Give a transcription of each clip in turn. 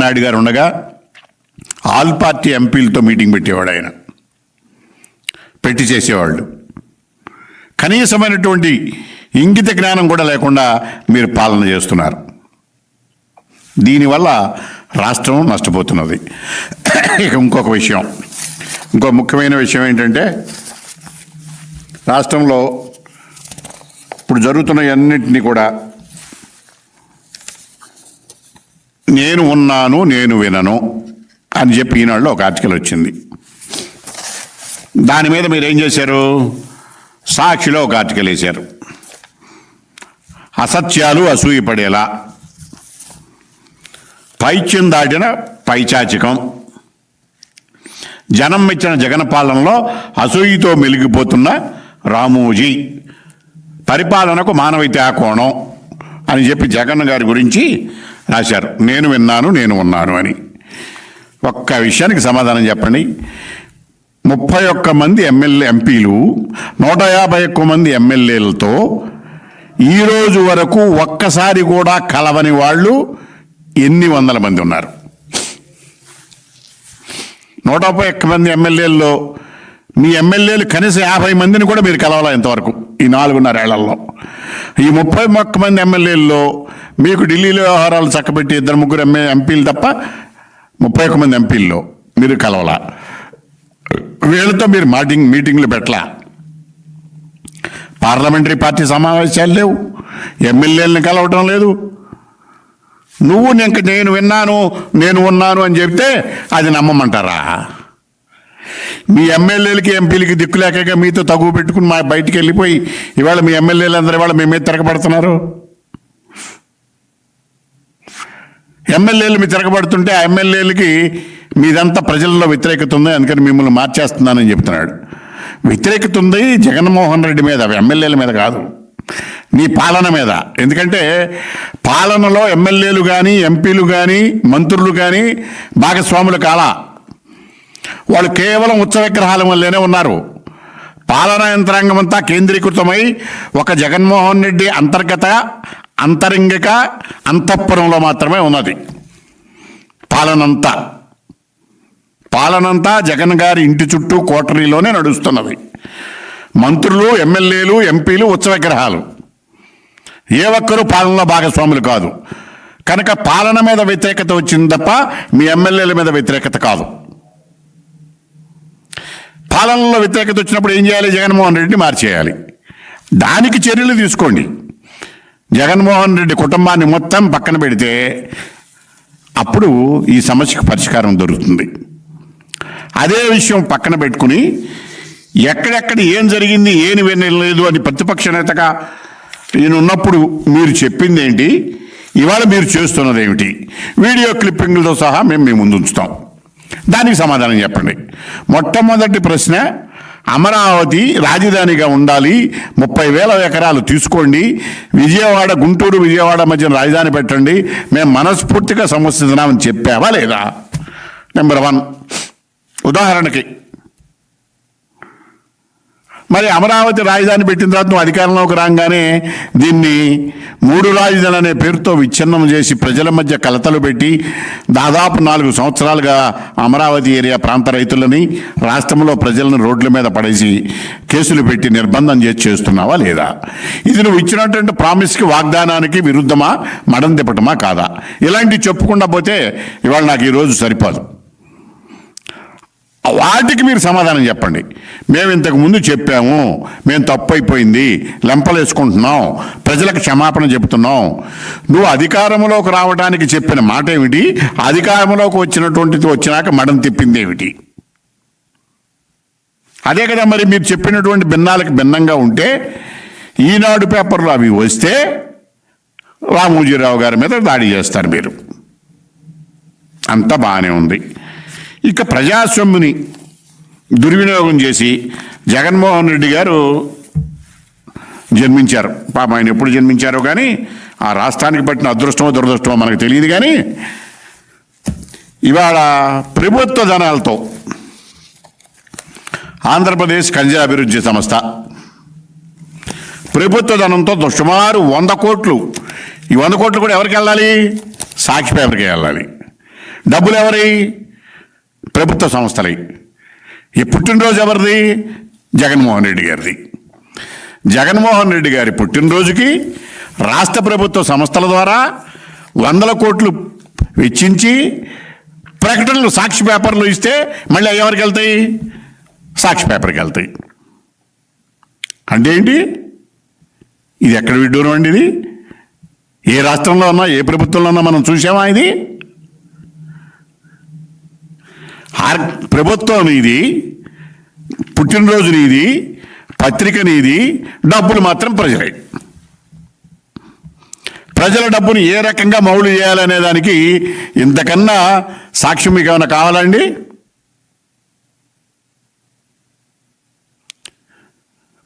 నాయుడు గారు ఉండగా all party ఎంపీలతో meeting పెట్టేవాడు ఆయన. పెట్టి చేసేవాళ్ళు. కనీసమైనటువంటి ఇంగిత జ్ఞానం కూడా లేకుండా మీరు పాలన చేస్తున్నారు. దీనివల్ల రాష్ట్రం నష్టపోతున్నది. ఇక ఇంకొక విషయం. ఇంకో ముఖ్యమైన విషయం ఏంటంటే రాష్ట్రంలో ఇప్పుడు జరుగుతున్న అన్నింటినీ కూడా నేను ఉన్నాను నేను వినను అని చెప్పి ఈనాడులో ఒక ఆర్టికల్ వచ్చింది. దాని మీద మీరు ఏం చేశారు? సాక్షిలో ఒక ఆర్టికల్ వేశారు. అసత్యాలు అసూయపడేలా. పైత్యం దాటిన పైచాచికం. జనం ఇచ్చిన జగన్ పాలనలో అసూయతో మెలిగిపోతున్న రామోజీ. పరిపాలనకు మానవీయతా కోణం అని చెప్పి జగన్ గారి గురించి రాశారు. నేను విన్నాను నేను ఉన్నాను అని. ఒక్క విషయానికి సమాధానం చెప్పండి. ముప్పై ఒక్క మంది ఎమ్మెల్యే ఎంపీలు నూట యాభై ఒక్క మంది ఎమ్మెల్యేలతో ఈ రోజు వరకు ఒక్కసారి కూడా కలవని వాళ్ళు ఎన్ని వందల మంది ఉన్నారు? నూట ముప్పై ఒక్క మంది ఎమ్మెల్యేల్లో మీ ఎమ్మెల్యేలు కనీసం యాభై మందిని కూడా మీరు కలవాలా ఇంతవరకు? ఈ నాలుగున్నరేళ్ళలో. ఈ ముప్పై ఒక్క మంది ఎమ్మెల్యేల్లో మీకు ఢిల్లీలో వ్యవహారాలు చక్కబెట్టి ఇద్దరు ముగ్గురు ఎంఏ ఎంపీలు తప్ప ముప్పై ఒక్క మంది ఎంపీల్లో మీరు కలవాలా. వీళ్ళతో మీరు మీటింగ్ మీటింగ్లు పెట్టలా. పార్లమెంటరీ పార్టీ సమావేశాలు లేవు. ఎమ్మెల్యేలను కలవటం లేదు. నువ్వు ఇంక నేను విన్నాను నేను ఉన్నాను అని చెప్తే అది నమ్మమంటారా? మీ ఎమ్మెల్యేలకి ఎంపీలకి దిక్కులేక మీతో తగువ పెట్టుకుని మా బయటికి వెళ్ళిపోయి ఇవాళ మీ ఎమ్మెల్యేలు అందరూ ఇవాళ మీ మీద తిరగబడుతున్నారు. ఎమ్మెల్యేలు మీ తిరగబడుతుంటే ఆ ఎమ్మెల్యేలకి మీదంతా ప్రజల్లో వ్యతిరేకత ఉంది అందుకని మిమ్మల్ని మార్చేస్తున్నానని చెప్తున్నాడు. వ్యతిరేకత ఉంది జగన్మోహన్ రెడ్డి మీద ఎమ్మెల్యేల మీద కాదు. నీ పాలన మీద. ఎందుకంటే పాలనలో ఎమ్మెల్యేలు కానీ ఎంపీలు కానీ మంత్రులు కానీ భాగస్వాములు కాలా. వాళ్ళు కేవలం ఉత్సవ విగ్రహాల వల్లనే ఉన్నారు. పాలనా యంత్రాంగం అంతా కేంద్రీకృతమై ఒక జగన్మోహన్ రెడ్డి అంతర్గత అంతరంగిక అంతఃపురంలో మాత్రమే ఉన్నది. పాలనంతా. పాలనంతా జగన్ గారి ఇంటి చుట్టూ కోటరీలోనే నడుస్తున్నది. మంత్రులు ఎమ్మెల్యేలు ఎంపీలు ఉత్సవ విగ్రహాలు ఏ ఒక్కరూ పాలనలో భాగస్వాములు కాదు. కనుక పాలన మీద వ్యతిరేకత వచ్చింది తప్ప మీ ఎమ్మెల్యేల మీద వ్యతిరేకత కాదు. పాలనలో వ్యతిరేకత వచ్చినప్పుడు ఏం చేయాలి? జగన్మోహన్ రెడ్డిని మార్చేయాలి. దానికి చర్యలు తీసుకోండి. జగన్మోహన్ రెడ్డి కుటుంబాన్ని మొత్తం పక్కన పెడితే అప్పుడు ఈ సమస్యకు పరిష్కారం దొరుకుతుంది. అదే విషయం పక్కన పెట్టుకుని ఎక్కడెక్కడ ఏం జరిగింది ఏమి వినలేదు అని ప్రతిపక్ష నేతగా నేను ఉన్నప్పుడు మీరు చెప్పింది ఏంటి ఇవాళ మీరు చేస్తున్నది ఏమిటి వీడియో క్లిప్పింగ్లతో సహా మేము మీ ముందు ఉంచుతాం. దానికి సమాధానం చెప్పండి. మొట్టమొదటి ప్రశ్న అమరావతి రాజధానిగా ఉండాలి ముప్పై వేల ఎకరాలు తీసుకోండి విజయవాడ గుంటూరు విజయవాడ మధ్య రాజధాని పెట్టండి మేము మనస్ఫూర్తిగా సమస్యన్నామని చెప్పావా లేదా? నెంబర్ వన్ ఉదాహరణకి మరి అమరావతి రాజధాని పెట్టిన తర్వాత నువ్వు అధికారంలోకి రాగానే దీన్ని మూడు రాజధానులు అనే పేరుతో విచ్ఛిన్నం చేసి ప్రజల మధ్య కలతలు పెట్టి దాదాపు నాలుగు సంవత్సరాలుగా అమరావతి ఏరియా ప్రాంత రైతులని రాష్ట్రంలో ప్రజలను రోడ్ల మీద పడేసి కేసులు పెట్టి నిర్బంధం చేసి చేస్తున్నావా లేదా? ఇది నువ్వు ఇచ్చినటువంటి ప్రామిస్కి వాగ్దానానికి విరుద్ధమా మడం తిప్పటమా కాదా? ఇలాంటివి చెప్పుకుండా పోతే ఇవాళ నాకు ఈరోజు సరిపోదు. వాటికి మీరు సమాధానం చెప్పండి. మేము ఇంతకు ముందు చెప్పాము మేము తప్పు అయిపోయింది లెంపలేసుకుంటున్నాం ప్రజలకు క్షమాపణ చెబుతున్నాం. నువ్వు అధికారంలోకి రావడానికి చెప్పిన మాట ఏమిటి అధికారంలోకి వచ్చినటువంటిది వచ్చినాక మడం తిప్పింది ఏమిటి అదే కదా మరి మీరు చెప్పినటువంటి భిన్నాలకు భిన్నంగా ఉంటే ఈనాడు పేపర్లో అవి వస్తే రామోజీరావు గారి మీద దాడి చేస్తారు మీరు. అంతా బాగానే ఉంది. ఇక ప్రజాస్వామ్యుని దుర్వినియోగం చేసి జగన్మోహన్ రెడ్డి గారు జన్మించారు. పాప ఆయన ఎప్పుడు జన్మించారో కానీ ఆ రాష్ట్రానికి పట్టిన అదృష్టమో దురదృష్టమో మనకు తెలియదు కానీ ఇవాళ ప్రభుత్వ ధనాలతో ఆంధ్రప్రదేశ్ ఖనిజ అభివృద్ధి సంస్థ ప్రభుత్వ ధనంతో సుమారు వంద కోట్లు ఈ వంద కోట్లు కూడా ఎవరికి వెళ్ళాలి? సాక్షి పేపర్కి వెళ్ళాలి. డబ్బులు ఎవరి? ప్రభుత్వ సంస్థలై. ఈ పుట్టినరోజు ఎవరిది? జగన్మోహన్ రెడ్డి గారిది. జగన్మోహన్ రెడ్డి గారి పుట్టినరోజుకి రాష్ట్ర ప్రభుత్వ సంస్థల ద్వారా వందల కోట్లు వెచ్చించి ప్రకటనలు సాక్షి పేపర్లు ఇస్తే మళ్ళీ ఎవరికి వెళ్తాయి? సాక్షి పేపర్కి వెళ్తాయి. అంటే ఏంటి? ఇది ఎక్కడ విడ్డూరం అండి ఇది? ఏ రాష్ట్రంలో ఉన్నా ఏ ప్రభుత్వంలో ఉన్నా మనం చూసామా ఇది? ఆర్ ప్రభుత్వం ఇది పుట్టినరోజు నీది పత్రిక నీది డబ్బులు మాత్రం ప్రజలే. ప్రజల డబ్బును ఏ రకంగా మౌలు చేయాలనే దానికి ఇంతకన్నా సాక్ష్యం మీకు ఏమైనా కావాలండి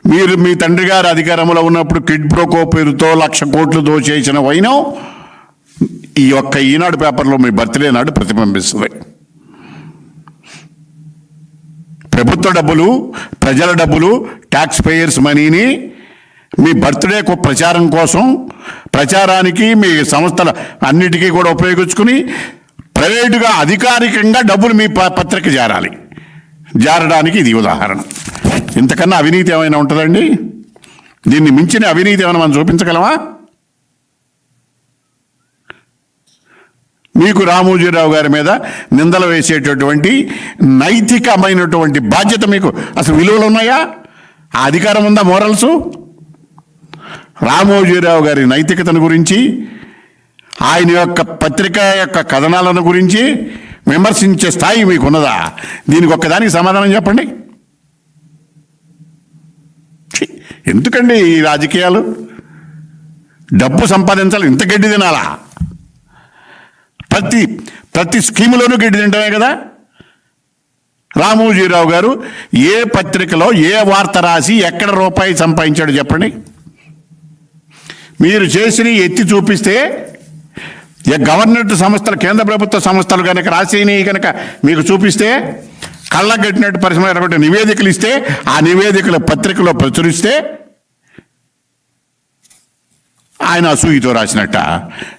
మీరు మీ తండ్రి గారు అధికారంలో ఉన్నప్పుడు కిడ్ బ్రోకో పేరుతో లక్ష కోట్లు దోచేసిన వైనం ఈ యొక్క ఈనాడు పేపర్లో మీ బర్త్డే నాడు ప్రతిబింబిస్తుంది. ప్రభుత్వ డబ్బులు ప్రజల డబ్బులు ట్యాక్స్ పేయర్స్ మనీని మీ బర్త్డేకు ప్రచారం కోసం ప్రచారానికి మీ సంస్థల అన్నిటికీ కూడా ఉపయోగించుకుని ప్రైవేటుగా అధికారికంగా డబ్బులు మీ ప- పత్రిక జారాలి. జారడానికి ఇది ఉదాహరణ. ఇంతకన్నా అవినీతి ఏమైనా ఉంటుందండి? దీన్ని మించిన అవినీతి ఏమైనా మనం చూపించగలమా? మీకు రామోజీరావు గారి మీద నిందలు వేసేటటువంటి నైతికమైనటువంటి బాధ్యత మీకు. అసలు విలువలు ఉన్నాయా? ఆ అధికారం ఉందా మోరల్స్? రామోజీరావు గారి నైతికతను గురించి ఆయన యొక్క పత్రిక యొక్క కథనాలను గురించి విమర్శించే స్థాయి మీకు ఉన్నదా దీనికి ఒక్కదానికి సమాధానం చెప్పండి. ఎందుకండి ఈ రాజకీయాలు? డబ్బు సంపాదించాలి ఇంత గడ్డి తినాలా? ప్రతి ప్రతి స్కీములోనూ గడ్డి తింటమే కదా? రామోజీరావు గారు ఏ పత్రికలో ఏ వార్త రాసి ఎక్కడ రూపాయి సంపాదించాడు చెప్పండి? మీరు చేసిన ఎత్తి చూపిస్తే ఏ గవర్నమెంట్ సంస్థలు కేంద్ర ప్రభుత్వ సంస్థలు కనుక రాసినవి కనుక మీకు చూపిస్తే కళ్ళగట్టినట్టు పరిశ్రమ నివేదికలు ఇస్తే ఆ నివేదికల పత్రికలో ప్రచురిస్తే ఆయన అసూయతో రాసినట్ట.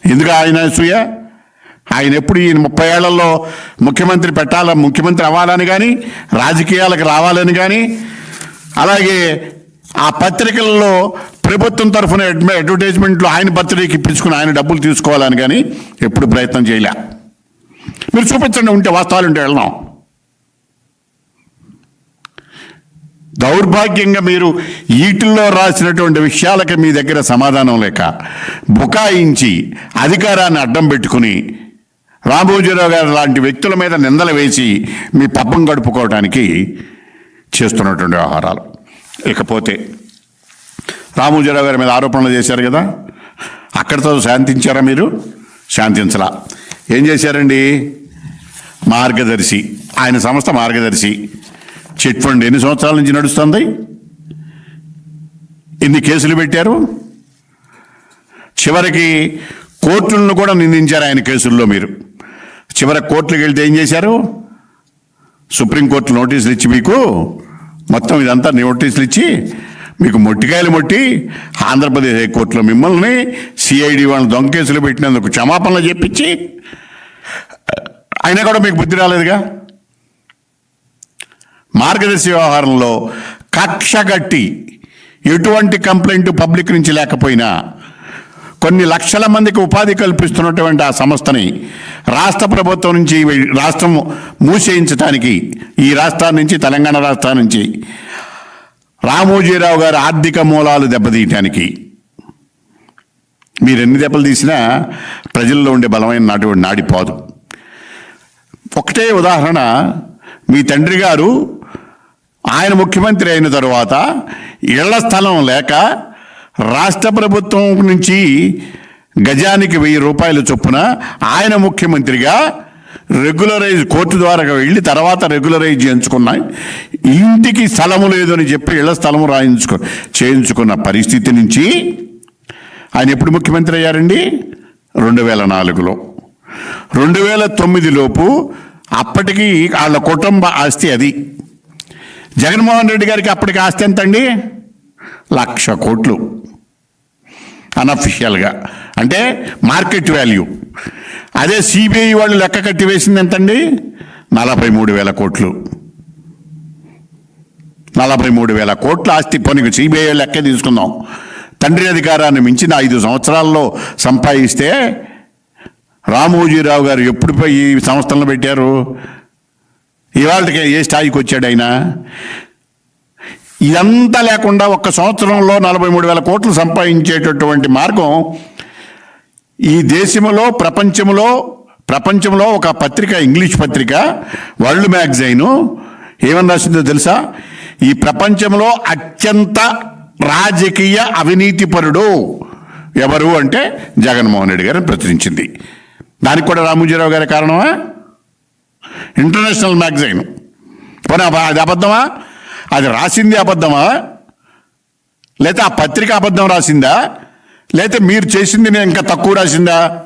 ఎందుకు ఆయన అసూయ? ఆయన ఎప్పుడు ఈయన ముప్పై ఏళ్ళలో ముఖ్యమంత్రి పెట్టాల ముఖ్యమంత్రి అవ్వాలని కానీ రాజకీయాలకు రావాలని కానీ అలాగే ఆ పత్రికలలో ప్రభుత్వం తరఫున అడ్మ- అడ్వర్టైజ్మెంట్లు ఆయన బర్త్డేకి ఇప్పించుకుని ఆయన డబ్బులు తీసుకోవాలని కానీ ఎప్పుడు ప్రయత్నం చేయలే. మీరు చూపించండి ఉంటే వాస్తవాలు ఉంటే వెళ్దాం. దౌర్భాగ్యంగా మీరు ఈటిల్లో రాసినటువంటి విషయాలకి మీ దగ్గర సమాధానం లేక బుకాయించి అధికారాన్ని అడ్డం పెట్టుకుని రామోజీరావు గారు లాంటి వ్యక్తుల మీద నిందలు వేసి మీ పబ్బం గడుపుకోవడానికి చేస్తున్నటువంటి వ్యవహారాలు. ఇకపోతే రామోజీరావు గారి మీద ఆరోపణలు చేశారు కదా అక్కడితో శాంతించారా మీరు? శాంతించలా. ఏం చేశారండి? మార్గదర్శి ఆయన సంస్థ మార్గదర్శి చిట్ ఫండ్ ఎన్ని సంవత్సరాల నుంచి నడుస్తుంది? ఎన్ని కేసులు పెట్టారు? చివరికి కోర్టులను కూడా నిందించారు ఆయన కేసుల్లో మీరు. చివర కోర్టులకు వెళ్తే ఏం చేశారు? సుప్రీంకోర్టు నోటీసులు ఇచ్చి మీకు మొత్తం ఇదంతా నోటీసులు ఇచ్చి మీకు మొట్టికాయలు మొట్టి ఆంధ్రప్రదేశ్ హైకోర్టులో మిమ్మల్ని సిఐడి వాళ్ళని దొంగ కేసులు పెట్టినందుకు క్షమాపణలు చెప్పించి అయినా కూడా మీకు బుద్ధి రాలేదుగా? మార్గదర్శి వ్యవహారంలో కక్ష గట్టి ఎటువంటి కంప్లైంట్ పబ్లిక్ నుంచి లేకపోయినా కొన్ని లక్షల మందికి ఉపాధి కల్పిస్తున్నటువంటి ఆ సంస్థని రాష్ట్ర ప్రభుత్వం నుంచి రాష్ట్రం మూసేయించడానికి ఈ రాష్ట్రాల నుంచి తెలంగాణ రాష్ట్రం నుంచి రామోజీరావు గారి ఆర్థిక మూలాలు దెబ్బతీయటానికి. మీరు ఎన్ని దెబ్బలు తీసినా ప్రజల్లో ఉండే బలమైన నాటి నాడిపోదు ఒకటే ఉదాహరణ మీ తండ్రి గారు ఆయన ముఖ్యమంత్రి అయిన తరువాత ఇళ్ళ స్థలం లేక రాష్ట్ర ప్రభుత్వం నుంచి గజానికి వెయ్యి రూపాయల చొప్పున ఆయన ముఖ్యమంత్రిగా రెగ్యులరైజ్ కోర్టు ద్వారా వెళ్ళి తర్వాత రెగ్యులరైజ్ చేయించుకున్న ఇంటికి స్థలము లేదు అని చెప్పి ఇళ్ళ స్థలము రాయించుకో చేయించుకున్న పరిస్థితి నుంచి ఆయన ఎప్పుడు ముఖ్యమంత్రి అయ్యారండి? రెండు వేల నాలుగులో. రెండు వేల తొమ్మిదిలోపు అప్పటికి వాళ్ళ కుటుంబ ఆస్తి అది. జగన్మోహన్ రెడ్డి గారికి అప్పటికి ఆస్తి ఎంత అండి లక్ష కోట్లు. అన్అఫిషియల్గా అంటే మార్కెట్ వాల్యూ. అదే సిబిఐ వాళ్ళు లెక్క కట్టి వేసింది ఎంతండి? నలభై మూడు వేల కోట్లు. నలభై మూడు వేల కోట్ల ఆస్తి పనికి సిబిఐ లెక్క తీసుకుందాం. తండ్రి అధికారాన్ని మించిన ఐదు సంవత్సరాల్లో సంపాదిస్తే రామోజీరావు గారు ఎప్పుడు పోయి ఈ సంస్థలను పెట్టారు? ఇవాళకి ఏ స్థాయికి వచ్చాడు ఆయన? ఇదంతా లేకుండా ఒక్క సంవత్సరంలో నలభై మూడు వేల కోట్లు సంపాదించేటటువంటి మార్గం ఈ దేశంలో ప్రపంచంలో ప్రపంచంలో ఒక పత్రిక ఇంగ్లీష్ పత్రిక వరల్డ్ మ్యాగజైన్ ఏమని రాసిందో తెలుసా? ఈ ప్రపంచంలో అత్యంత రాజకీయ అవినీతిపరుడు ఎవరు అంటే జగన్మోహన్ రెడ్డి గారిని ప్రచురించింది. దానికి కూడా రామోజీరావు గారి కారణమా? International magazine. పోనీ అది అబద్ధమా? అది రాసింది అబద్ధమా? లేకపోతే ఆ పత్రిక అబద్ధం రాసిందా? లేకపోతే మీరు చేసింది నేను ఇంకా తక్కువ రాసిందా?